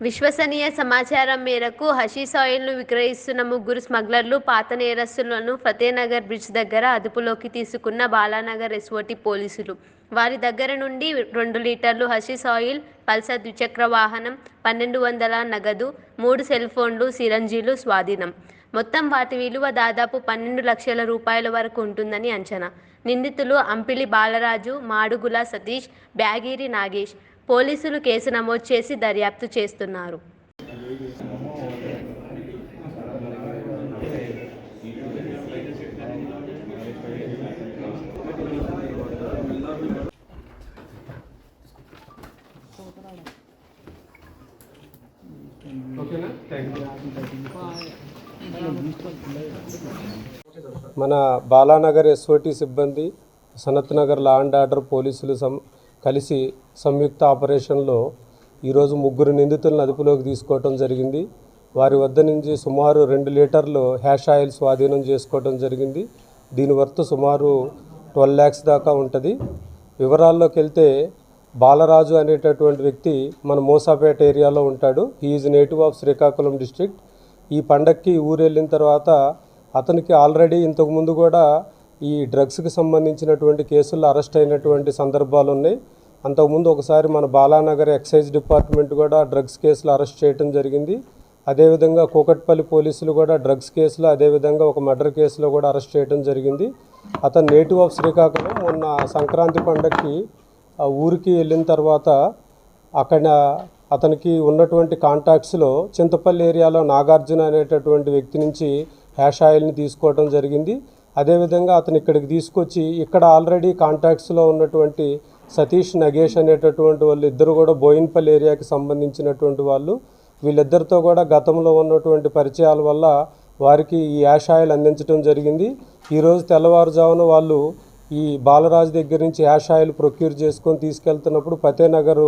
విశ్వసనీయ సమాచారం మేరకు హషీష్ ఆయిల్ను విక్రయిస్తున్న ముగ్గురు స్మగ్లర్లు పాత నేరస్తులను ఫతేనగర్ బ్రిడ్జ్ దగ్గర అదుపులోకి తీసుకున్న బాలానగర్ ఎస్ఓటీ పోలీసులు. వారి దగ్గర నుండి రెండు లీటర్లు హషీష్ ఆయిల్ పల్సర్ ద్విచక్ర వాహనం పన్నెండు వందల నగదు మూడు సెల్ ఫోన్లు సిరంజీలు స్వాధీనం. మొత్తం వాటి విలువ దాదాపు పన్నెండు లక్షల రూపాయల వరకు ఉంటుందని అంచనా. నిందితులు అంపిలి బాలరాజు మాడుగుల సతీష్ బ్యాగిరి నాగేష్. పోలీసులు కేసు నమోదు చేసి దర్యాప్తు చేస్తున్నారు. మన బాలానగర్ ఎస్ఓటి సిబ్బంది Sanath Nagar law and order పోలీసులు సం కలిసి సంయుక్త ఆపరేషన్లో ఈరోజు ముగ్గురు నిందితులను అదుపులోకి తీసుకోవటం జరిగింది. వారి వద్ద నుంచి సుమారు రెండు లీటర్లు హ్యాష్ ఆయిల్ స్వాధీనం చేసుకోవటం జరిగింది. దీని వర్త్ సుమారు ట్వెల్వ్ ల్యాక్స్ దాకా ఉంటుంది. వివరాల్లోకి వెళ్తే బాలరాజు అనేటటువంటి వ్యక్తి మన మోసాపేట ఏరియాలో ఉంటాడు. Is native of Srikakulam district ఈ పండక్కి ఊరు వెళ్ళిన తర్వాత అతనికి ఆల్రెడీ ఇంతకుముందు కూడా ఈ డ్రగ్స్కి సంబంధించినటువంటి కేసుల్లో అరెస్ట్ అయినటువంటి సందర్భాలు ఉన్నాయి. అంతకుముందు ఒకసారి మన బాలానగర్ ఎక్సైజ్ డిపార్ట్మెంట్ కూడా డ్రగ్స్ కేసులు అరెస్ట్ చేయడం జరిగింది. అదేవిధంగా కూకట్పల్లి పోలీసులు కూడా డ్రగ్స్ కేసులో అదేవిధంగా ఒక మర్డర్ కేసులో కూడా అరెస్ట్ చేయడం జరిగింది. అతను నేటివ్ ఆఫ్ శ్రీకాకుళం. మొన్న సంక్రాంతి పండగకి ఊరికి వెళ్ళిన తర్వాత అక్కడ అతనికి ఉన్నటువంటి కాంటాక్ట్స్లో చింతపల్లి ఏరియాలో నాగార్జున అనేటటువంటి వ్యక్తి నుంచి హ్యాష్ ఆయిల్ని తీసుకోవడం జరిగింది. అదేవిధంగా అతను ఇక్కడికి తీసుకొచ్చి ఇక్కడ ఆల్రెడీ కాంటాక్ట్స్లో ఉన్నటువంటి సతీష్ నగేష్ అనేటటువంటి వాళ్ళు ఇద్దరు కూడా బోయిన్పల్లి ఏరియాకి సంబంధించినటువంటి వాళ్ళు. వీళ్ళిద్దరితో కూడా గతంలో ఉన్నటువంటి పరిచయాల వల్ల వారికి ఈ యాష్ ఆయిల్ అందించడం జరిగింది ఈరోజు తెల్లవారుజామున వాళ్ళు ఈ బాలరాజు దగ్గర నుంచి యాష్ ఆయిల్ ప్రొక్యూర్ చేసుకొని తీసుకెళ్తున్నప్పుడు ఫతేనగర్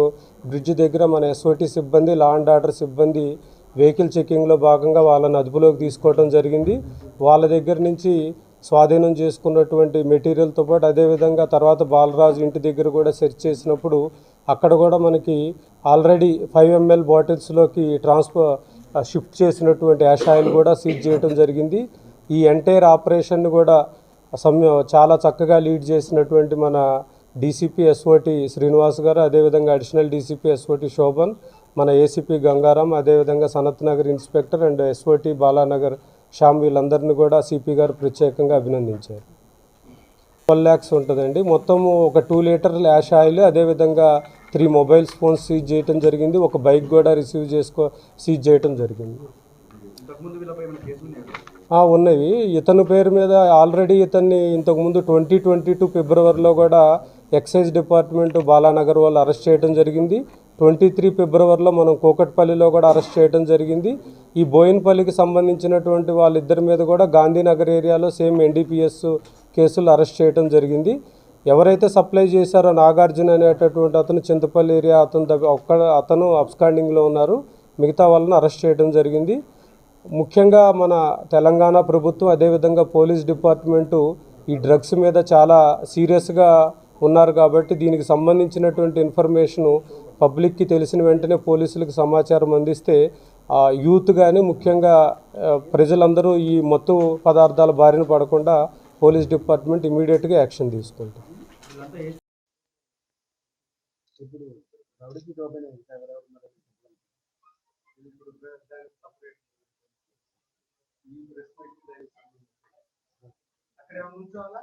బ్రిడ్జ్ దగ్గర మన ఎస్ఓటి సిబ్బంది లా అండ్ ఆర్డర్ సిబ్బంది వెహికల్ చెకింగ్లో భాగంగా వాళ్ళని అదుపులోకి తీసుకోవడం జరిగింది. వాళ్ళ దగ్గర నుంచి స్వాధీనం చేసుకున్నటువంటి మెటీరియల్తో పాటు అదేవిధంగా తర్వాత బాలరాజు ఇంటి దగ్గర కూడా సెర్చ్ చేసినప్పుడు అక్కడ కూడా మనకి ఆల్రెడీ ఫైవ్ ఎంఎల్ బాటిల్స్లోకి ట్రాన్స్ఫర్ షిఫ్ట్ చేసినటువంటి యాష్ ఆయిల్ కూడా సీజ్ చేయడం జరిగింది. ఈ ఎంటైర్ ఆపరేషన్ కూడా సమ్య చాలా చక్కగా లీడ్ చేసినటువంటి మన డీసీపీ ఎస్ఓటి శ్రీనివాస్ గారు అదేవిధంగా అడిషనల్ డీసీపీ ఎస్ఓటి శోభన్ మన ఏసీపీ గంగారాం అదేవిధంగా Sanath Nagar inspector and SOT Balanagar Shyam వీళ్ళందరినీ కూడా సిపి గారు ప్రత్యేకంగా అభినందించారు. ట్వెల్వ్ ల్యాక్స్ ఉంటుందండి. మొత్తము ఒక టూ లీటర్ యాష్ ఆయిల్ అదేవిధంగా త్రీ మొబైల్ ఫోన్స్ సీజ్ చేయడం జరిగింది. ఒక బైక్ కూడా రిసీవ్ చేసుకో సీజ్ చేయడం జరిగింది. ఉన్నవి. ఇతని పేరు మీద ఆల్రెడీ ఇతన్ని ఇంతకుముందు ట్వంటీ ట్వంటీ టూ ఫిబ్రవరిలో కూడా ఎక్సైజ్ డిపార్ట్మెంట్ బాలానగర్ వాళ్ళు అరెస్ట్ చేయడం జరిగింది. ట్వంటీ త్రీ ఫిబ్రవరిలో మనం కూకట్పల్లిలో కూడా అరెస్ట్ చేయడం జరిగింది. ఈ బోయిన్పల్లికి సంబంధించినటువంటి వాళ్ళిద్దరి మీద కూడా గాంధీనగర్ ఏరియాలో సేమ్ ఎన్డీపీఎస్ కేసులు అరెస్ట్ చేయడం జరిగింది. ఎవరైతే సప్లై చేశారో నాగార్జున అనేటటువంటి అతను చింతపల్లి ఏరియా అతను ఒక్క అతను అబ్స్కాండింగ్లో ఉన్నారు. మిగతా వాళ్ళని అరెస్ట్ చేయడం జరిగింది. ముఖ్యంగా మన తెలంగాణ ప్రభుత్వం అదేవిధంగా పోలీస్ డిపార్ట్మెంటు ఈ డ్రగ్స్ మీద చాలా సీరియస్గా ఉన్నారు కాబట్టి దీనికి సంబంధించినటువంటి ఇన్ఫర్మేషను పబ్లిక్కి తెలిసిన వెంటనే పోలీసులకు సమాచారం అందిస్తే యూత్ కానీ ముఖ్యంగా ప్రజలందరూ ఈ మత్తు పదార్థాల బారిన పడకుండా పోలీస్ డిపార్ట్మెంట్ ఇమీడియట్గా యాక్షన్ తీసుకుంటుంది. అక్కడ ఉంచాలా